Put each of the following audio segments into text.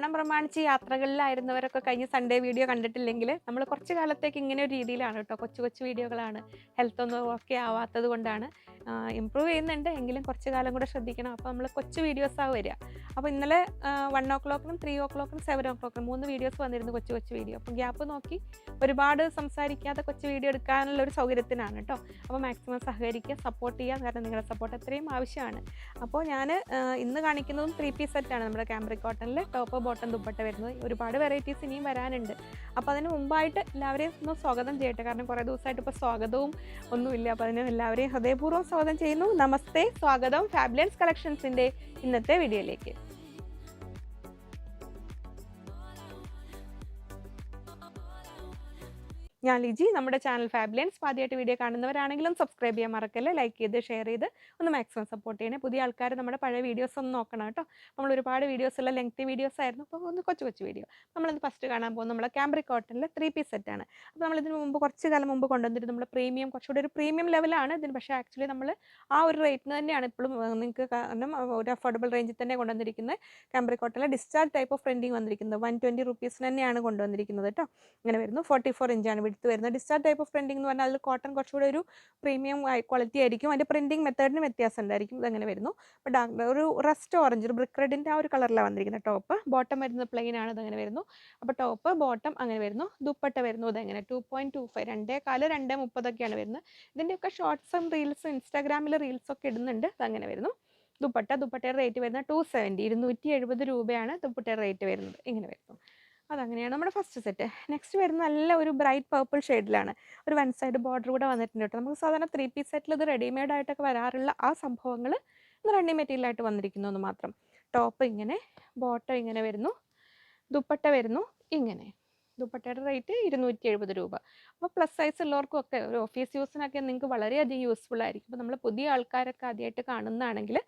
ഓണം പ്രമാണിച്ച് യാത്രകളിലായിരുന്നവരൊക്കെ കഴിഞ്ഞ Sunday video കണ്ടിട്ടില്ലെങ്കിൽ നമ്മൾ കുറച്ച് കാലത്തേക്ക് ഇങ്ങനെ ഒരു രീതിയിലാണ് കേട്ടോ. കൊച്ചു കൊച്ചു വീഡിയോകളാണ്. ഹെൽത്ത് ഒന്നും ഓക്കെ ആവാത്തത് കൊണ്ടാണ് ഇമ്പ്രൂവ് ചെയ്യുന്നുണ്ട്. എങ്കിലും കുറച്ച് കാലം കൂടെ ശ്രദ്ധിക്കണം. അപ്പോൾ നമ്മൾ കൊച്ചു വീഡിയോസാണ് വരിക. അപ്പോൾ ഇന്നലെ വൺ ഓ ക്ലോക്കിനും ത്രീ ഓ ക്ലോക്കിനും സെവൻ ഓ ക്ലോക്കിനും മൂന്ന് വീഡിയോസ് വന്നിരുന്നു കൊച്ചു കൊച്ചു വീഡിയോ അപ്പം ഗ്യാപ്പ് നോക്കി ഒരുപാട് സംസാരിക്കാതെ കൊച്ചു വീഡിയോ എടുക്കാനുള്ള ഒരു സൗകര്യത്തിനാണ് കേട്ടോ. അപ്പോൾ മാക്സിമം സഹകരിക്കുക സപ്പോർട്ട് ചെയ്യുക. കാരണം നിങ്ങളുടെ സപ്പോർട്ട് അത്രയും ആവശ്യമാണ്. അപ്പോൾ ഞാൻ ഇന്ന് കാണിക്കുന്നതും ത്രീ പീസ് സെറ്റാണ് നമ്മുടെ ക്യാമറ കോട്ടണിൽ ടോപ്പ് ബോട്ടം ദുപ്പട്ട വരുന്നത്. ഒരുപാട് വെറൈറ്റീസ് ഇനിയും വരാനുണ്ട്. അപ്പോൾ അതിന് മുമ്പായിട്ട് എല്ലാവരെയും ഒന്ന് സ്വാഗതം ചെയ്യട്ടെ. കാരണം കുറേ ദിവസമായിട്ട് ഇപ്പോൾ സ്വാഗതവും ഒന്നുമില്ല. അപ്പോൾ അതിന് എല്ലാവരെയും ഹൃദയപൂർവം സ്വാഗതം ചെയ്യുന്നു. നമസ്തേ. സ്വാഗതം. ഫാബുലൻസ് കളക്ഷൻസിന്റെ ഇന്നത്തെ വീഡിയോയിലേക്ക്. ഞാൻ ലിജി. നമ്മുടെ ചാനൽ ഫാബിലിയൻസ് ആദ്യമായിട്ട് വീഡിയോ കാണുന്നവരാണെങ്കിലും സബ്സ്ക്രൈബ് ചെയ്യാൻ മറക്കല്ലേ? ലൈക്ക് ചെയ്ത് ഷെയർ ചെയ്ത് ഒന്ന് മാക്സിമം സപ്പോർട്ട് ചെയ്യണേ. പുതിയ ആൾക്കാർ നമ്മുടെ പഴയ വീഡിയോസ് ഒന്ന് നോക്കണം കേട്ടോ. നമ്മൾ ഒരുപാട് വീഡിയോസ് ഉള്ള ലെങ്തി വീഡിയോസ് ആയിരുന്നു. അപ്പോൾ ഒന്ന് കൊച്ചു കൊച്ചു വീഡിയോ. നമ്മളിന്ന് ഫസ്റ്റ് കാണാൻ പോകുന്നത് നമ്മളെ ക്യാമ്പറി കോട്ടണിലെ ത്രീ പീസ് സെറ്റാണ് അപ്പോൾ നമ്മൾ ഇതിന് മുമ്പ് കുറച്ച് കാലം മുമ്പ് കൊണ്ടുവന്നിട്ട് നമ്മുടെ പ്രീമിയം കുറച്ചുകൂടി ഒരു പ്രീമിയം ലെവലാണ് ഇതിന്. പക്ഷേ ആക്ച്വലി നമ്മൾ ആ ഒരു റേറ്റിന് തന്നെയാണ് ഇപ്പോഴും നിങ്ങൾക്ക് കാരണം ഒരു അഫോർഡബിൾ റേഞ്ചിൽ തന്നെ കൊണ്ടുവന്നിരിക്കുന്നത്. ക്യാമ്പറി കോട്ടണിലെ ഡിസ്ചാർജ് ടൈപ്പ് ഓഫ് പ്രിന്റിങ് വന്നിരിക്കുന്നത്. വൺ ട്വന്റി റുപ്പീസിന് തന്നെയാണ് കൊണ്ടുവന്നിരിക്കുന്നത് കേട്ടോ. ഇങ്ങനെ വരുന്നു. ഫോർട്ടി ഫോർ ഇഞ്ചാണ് വിടുത്ത് വരുന്ന ഡിസ്ചാർജ് ടൈപ്പ് ഓഫ് പ്രിന്റിംഗ് എന്ന് പറഞ്ഞാൽ അതിൽ കോട്ടൺ കുറച്ചുകൂടി ഒരു പ്രീമിയം ക്വാളിറ്റി ആയിരിക്കും. അതിന്റെ പ്രിന്റിംഗ് മെത്തേഡിന് വ്യത്യാസം ഉണ്ടായിരിക്കും. ഇതങ്ങനെ വരുന്നു. അപ്പോൾ ഒരു റസ്റ്റ് ഓറഞ്ച് ഒരു ബ്രിക്ക് റെഡിന്റെ ആ ഒരു കളറിലാണ് വന്നിരിക്കുന്നത് ടോപ്പ് ബോട്ടം വരുന്നത് പ്ലെയിൻ ആണ് ഇതങ്ങനെ വരുന്നു. അപ്പോൾ ടോപ്പ് ബോട്ടം അങ്ങനെ വരുന്നു. ദുപ്പട്ട വരുന്നു ഇതെങ്ങനെ ടു പോയിന്റ് ടു ഫൈവ് രണ്ടേ കാൽ രണ്ടേ മുപ്പതൊക്കെയാണ് വരുന്നത്. ഇതിന്റെയൊക്കെ ഷോർട്ട്സും റീൽസും ഇൻസ്റ്റാഗ്രാമിൽ റീൽസൊക്കെ ഇടുന്നുണ്ട് അതങ്ങനെ വരുന്നു. ദുപ്പട്ട ദുപ്പട്ടയുടെ റേറ്റ് വരുന്നത് ടു സെവന്റി ഇരുന്നൂറ്റി എഴുപത് രൂപയാണ് ദുപ്പട്ടയുടെ റേറ്റ് വരുന്നത്. ഇങ്ങനെ വരുന്നു. അതങ്ങനെയാണ് നമ്മുടെ ഫസ്റ്റ് സെറ്റ് നെക്സ്റ്റ് വരുന്ന നല്ല ഒരു ബ്രൈറ്റ് പർപ്പിൾ ഷെയ്ഡിലാണ് ഒരു വൺ സൈഡ് ബോർഡർ കൂടെ വന്നിട്ടുണ്ട് കേട്ടോ. നമുക്ക് സാധാരണ ത്രീ പീസ് സെറ്റിൽ ഇത് റെഡിമെയ്ഡ് ആയിട്ടൊക്കെ വരാറുള്ള ആ സംഭവങ്ങൾ ഇന്ന് റണ്ണി മെറ്റീരിയലായിട്ട് വന്നിരിക്കുന്നു എന്ന് മാത്രം. ടോപ്പ് ഇങ്ങനെ ബോട്ടം ഇങ്ങനെ വരുന്നു ദുപ്പട്ട വരുന്നു ഇങ്ങനെ. ദുപ്പട്ടയുടെ റേറ്റ് ഇരുന്നൂറ്റി എഴുപത് രൂപ. അപ്പോൾ പ്ലസ് സൈസ് ഉള്ളവർക്കും ഒക്കെ ഒരു ഓഫീസ് യൂസിനൊക്കെ നിങ്ങൾക്ക് വളരെയധികം യൂസ്ഫുൾ ആയിരിക്കും. അപ്പോൾ നമ്മൾ പുതിയ ആൾക്കാരൊക്കെ ആദ്യമായിട്ട് കാണുന്നതാണെങ്കിൽ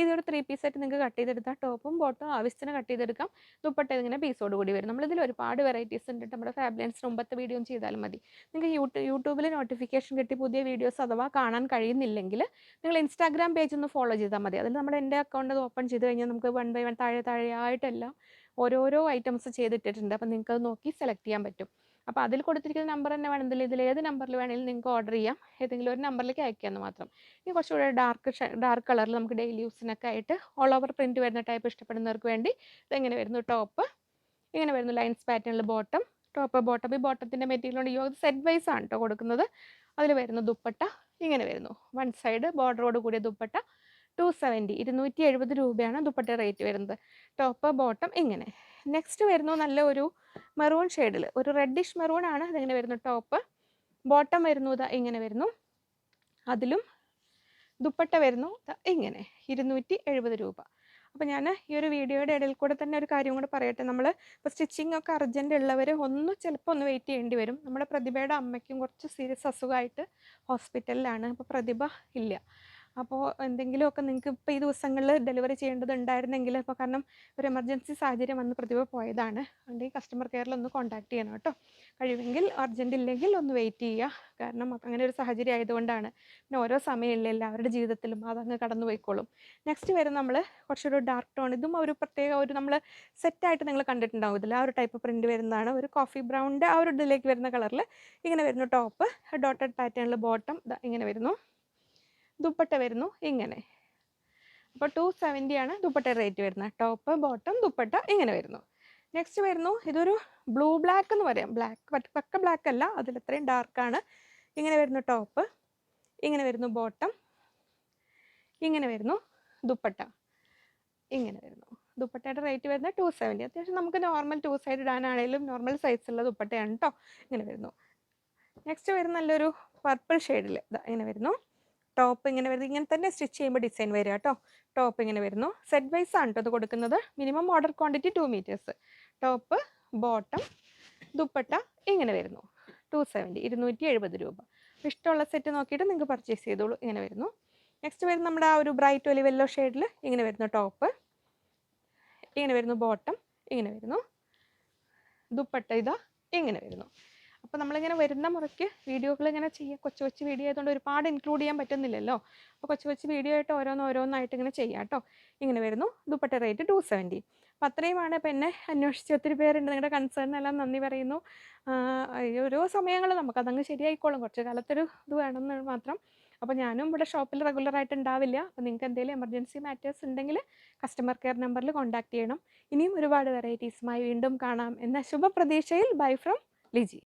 ഇതൊരു ത്രീ പീസ് ആയിട്ട് നിങ്ങൾക്ക് കട്ട് ചെയ്തെടുത്താൽ ടോപ്പും ബോട്ടും ആവശ്യത്തിന് കട്ട് ചെയ്തെടുക്കാം. ദുപ്പട്ട ഇതിങ്ങനെ പീസോട് കൂടി വരും. നമ്മളിതിൽ ഒരുപാട് വെറൈറ്റീസ് ഉണ്ട് നമ്മുടെ ഫാബ്ലൻസിന് മുമ്പത്തെ വീഡിയോ ചെയ്താലും മതി. നിങ്ങൾക്ക് യൂട്യൂബ് യൂട്യൂബിൽ നോട്ടിഫിക്കേഷൻ കിട്ടി പുതിയ വീഡിയോസ് അഥവാ കാണാൻ കഴിയുന്നില്ലെങ്കിൽ നിങ്ങൾ ഇൻസ്റ്റാഗ്രാം പേജ് ഒന്ന് ഫോളോ ചെയ്താൽ മതി. അതിൽ നമ്മൾ എന്റെ അക്കൗണ്ട് ഓപ്പൺ ചെയ്ത് കഴിഞ്ഞാൽ നമുക്ക് വൺ ബൈ വൺ താഴെ താഴെ താഴെയായിട്ടെല്ലാം ഓരോരോ ഐറ്റംസ് ചെയ്തിട്ടിട്ടുണ്ട്. അപ്പം നിങ്ങൾക്ക് അത് നോക്കി സെലക്ട് ചെയ്യാൻ പറ്റും. അപ്പോൾ അതിൽ കൊടുത്തിരിക്കുന്ന നമ്പർ തന്നെ വേണമെന്നില്ല ഇതിൽ ഏത് നമ്പറിൽ വേണമെങ്കിലും നിങ്ങൾക്ക് ഓർഡർ ചെയ്യാം. ഏതെങ്കിലും ഒരു നമ്പറിലേക്ക് അയക്കാമെന്ന് മാത്രം. ഇനി കുറച്ചുകൂടെ ഡാർക്ക് ഡാർക്ക് കളറിൽ നമുക്ക് ഡെയിലി യൂസിനൊക്കെ ആയിട്ട് ഓൾ ഓവർ പ്രിന്റ് വരുന്ന ടൈപ്പ് ഇഷ്ടപ്പെടുന്നവർക്ക് വേണ്ടി ഇതെങ്ങനെ വരുന്നു? ടോപ്പ്. ഇങ്ങനെ വരുന്നു. ലൈൻസ് പാറ്റേണിൽ ബോട്ടം. Top bottom. ഈ ബോട്ടത്തിന്റെ മെറ്റീരിയൽ കൊണ്ട് യോഗ സെറ്റ് വൈസ് ആണ് കേട്ടോ കൊടുക്കുന്നത്. അതിൽ വരുന്നു ദുപ്പട്ട. ഇങ്ങനെ വരുന്നു. വൺ സൈഡ് ബോർഡറോട് കൂടിയ ദുപ്പട്ട. ടു സെവന്റി ഇരുന്നൂറ്റി എഴുപത് രൂപയാണ് ദുപ്പട്ട റേറ്റ് വരുന്നത്. ടോപ്പ് ബോട്ടം ഇങ്ങനെ. നെക്സ്റ്റ് വരുന്നു നല്ല ഒരു മെറൂൺ ഷെയ്ഡിൽ ഒരു റെഡിഷ് മെറൂൺ ആണ് അതിങ്ങനെ വരുന്നു. ടോപ്പ് ബോട്ടം വരുന്നു ഇതാ ഇങ്ങനെ വരുന്നു. അതിലും ദുപ്പട്ട വരുന്നു ഇങ്ങനെ ഇരുന്നൂറ്റി എഴുപത് രൂപ. അപ്പോൾ ഞാൻ ഈ ഒരു വീഡിയോയുടെ ഇടയിൽ കൂടെ തന്നെ ഒരു കാര്യം കൂടെ പറയട്ടെ. നമ്മൾ ഇപ്പോൾ സ്റ്റിച്ചിങ് ഒക്കെ അർജന്റ് ഉള്ളവർ ഒന്ന് ചിലപ്പോൾ ഒന്ന് വെയിറ്റ് ചെയ്യേണ്ടി വരും. നമ്മുടെ പ്രതിഭയുടെ അമ്മയ്ക്കും കുറച്ച് സീരിയസ് അസുഖമായിട്ട് ഹോസ്പിറ്റലിലാണ് അപ്പോൾ പ്രതിഭ ഇല്ല. അപ്പോൾ എന്തെങ്കിലുമൊക്കെ നിങ്ങൾക്ക് ഇപ്പോൾ ഈ ദിവസങ്ങളിൽ ഡെലിവറി ചെയ്യേണ്ടതുണ്ടായിരുന്നെങ്കിൽ ഇപ്പോൾ കാരണം ഒരു എമർജൻസി സാഹചര്യം വന്ന് പ്രതിഭ പോയതാണ്. അതുകൊണ്ട് ഈ കസ്റ്റമർ കെയറിൽ ഒന്ന് കോൺടാക്ട് ചെയ്യണം കേട്ടോ. കഴിവെങ്കിൽ അർജന്റ് ഇല്ലെങ്കിൽ ഒന്ന് വെയിറ്റ് ചെയ്യുക. കാരണം അങ്ങനെ ഒരു സാഹചര്യം ആയതുകൊണ്ടാണ്. പിന്നെ ഓരോ സമയമില്ല എല്ലാവരുടെ ജീവിതത്തിലും അതങ്ങ് കടന്നു പോയിക്കോളും നെക്സ്റ്റ് വരും നമ്മൾ കുറച്ചൊരു ഡാർക്ക് ടോൺ ഇതും ഒരു പ്രത്യേക ഒരു നമ്മൾ സെറ്റായിട്ട് നിങ്ങൾ കണ്ടിട്ടുണ്ടാവും. ഇതിൽ ആ ഒരു ടൈപ്പ് പ്രിന്റ് വരുന്നതാണ്. ഒരു കോഫി ബ്രൗണിന്റെ ആ ഒരു ഇതിലേക്ക് വരുന്ന കളറിൽ ഇങ്ങനെ വരുന്നു. ടോപ്പ് ഡോട്ടഡ് പാറ്റേണിൽ ബോട്ടം ഇങ്ങനെ വരുന്നു. ദുപ്പട്ട വരുന്നു. ഇങ്ങനെ. അപ്പോൾ ടു ആണ് ദുപ്പട്ട റേറ്റ് വരുന്നത്. ടോപ്പ് ബോട്ടം ദുപ്പട്ട ഇങ്ങനെ വരുന്നു. നെക്സ്റ്റ് വരുന്നു. ഇതൊരു ബ്ലൂ ബ്ലാക്ക് എന്ന് പറയാം. ബ്ലാക്ക് പക്ക ബ്ലാക്ക് അല്ല. അതിലത്രയും ഡാർക്കാണ് ഇങ്ങനെ വരുന്നു ടോപ്പ് ഇങ്ങനെ വരുന്നു ബോട്ടം ഇങ്ങനെ വരുന്നു ദുപ്പട്ട. ഇങ്ങനെ വരുന്നു. ദുപ്പട്ടയുടെ റേറ്റ് വരുന്നത് ടു സെവന്റി അത്യാവശ്യം നമുക്ക് നോർമൽ ടു സൈഡ് ഇടാനാണെങ്കിലും നോർമൽ സൈസുള്ള ദുപ്പട്ടയാണ് കേട്ടോ ഇങ്ങനെ വരുന്നു. നെക്സ്റ്റ് വരുന്ന നല്ലൊരു പർപ്പിൾ ഷെയ്ഡിൽ ഇതാ ഇങ്ങനെ വരുന്നു. ടോപ്പ് ഇങ്ങനെ വരുന്നത്. ഇങ്ങനെ തന്നെ സ്റ്റിച്ച് ചെയ്യുമ്പോൾ ഡിസൈൻ വരിക കേട്ടോ ടോപ്പ് ഇങ്ങനെ വരുന്നു. സെറ്റ് വൈസ് ആണ് കേട്ടോ ഇത് കൊടുക്കുന്നത്. Minimum order quantity two metres. Top bottom dupatta ഇങ്ങനെ വരുന്നു. ടു സെവന്റി ഇരുന്നൂറ്റി എഴുപത് രൂപ ഇഷ്ടമുള്ള സെറ്റ് നോക്കിയിട്ട് നിങ്ങൾക്ക് പർച്ചേസ് ചെയ്തോളൂ. ഇങ്ങനെ വരുന്നു. നെക്സ്റ്റ് വരുന്ന നമ്മുടെ ആ ഒരു ബ്രൈറ്റ് വലിയ വെല്ലോ ഷെയ്ഡിൽ ഇങ്ങനെ വരുന്നു ടോപ്പ്. ഇങ്ങനെ വരുന്നു ബോട്ടം. ഇങ്ങനെ വരുന്നു. ദുപ്പട്ട ഇതാ ഇങ്ങനെ വരുന്നു. അപ്പോൾ നമ്മളിങ്ങനെ വരുന്ന മുറയ്ക്ക് വീഡിയോകൾ ഇങ്ങനെ ചെയ്യാം. കൊച്ചു കൊച്ചു വീഡിയോ ആയതുകൊണ്ട് ഒരുപാട് ഇൻക്ലൂഡ് ചെയ്യാൻ പറ്റുന്നില്ലല്ലോ. അപ്പോൾ കൊച്ചു കൊച്ചു വീഡിയോ ആയിട്ട് ഓരോന്ന് ഓരോന്നായിട്ട് ഇങ്ങനെ ചെയ്യാം കേട്ടോ. ഇങ്ങനെ വരുന്നു. ദുപ്പട്ട റേറ്റ് ടു സെവന്റി അപ്പോൾ അത്രയുമാണ് ഇപ്പം എന്നെ അന്വേഷിച്ച് ഒത്തിരി പേരുണ്ട്. നിങ്ങളുടെ കൺസേണിനെല്ലാം നന്ദി പറയുന്നു. ഓരോ സമയങ്ങൾ നമുക്കതങ്ങ് ശരിയായിക്കോളും. കുറച്ച് കാലത്തൊരു ഇത് വേണമെന്ന് മാത്രം. അപ്പോൾ ഞാനും ഇവിടെ ഷോപ്പിൽ റെഗുലറായിട്ട് ഉണ്ടാവില്ല. അപ്പോൾ നിങ്ങൾക്ക് എന്തെങ്കിലും എമർജൻസി മാറ്റേഴ്സ് ഉണ്ടെങ്കിൽ കസ്റ്റമർ കെയർ നമ്പറിൽ കോൺടാക്ട് ചെയ്യണം. ഇനിയും ഒരുപാട് വെറൈറ്റീസുമായി വീണ്ടും കാണാം. എന്ന ശുഭപ്രതീക്ഷയിൽ ബൈ ഫ്രം ലിജി.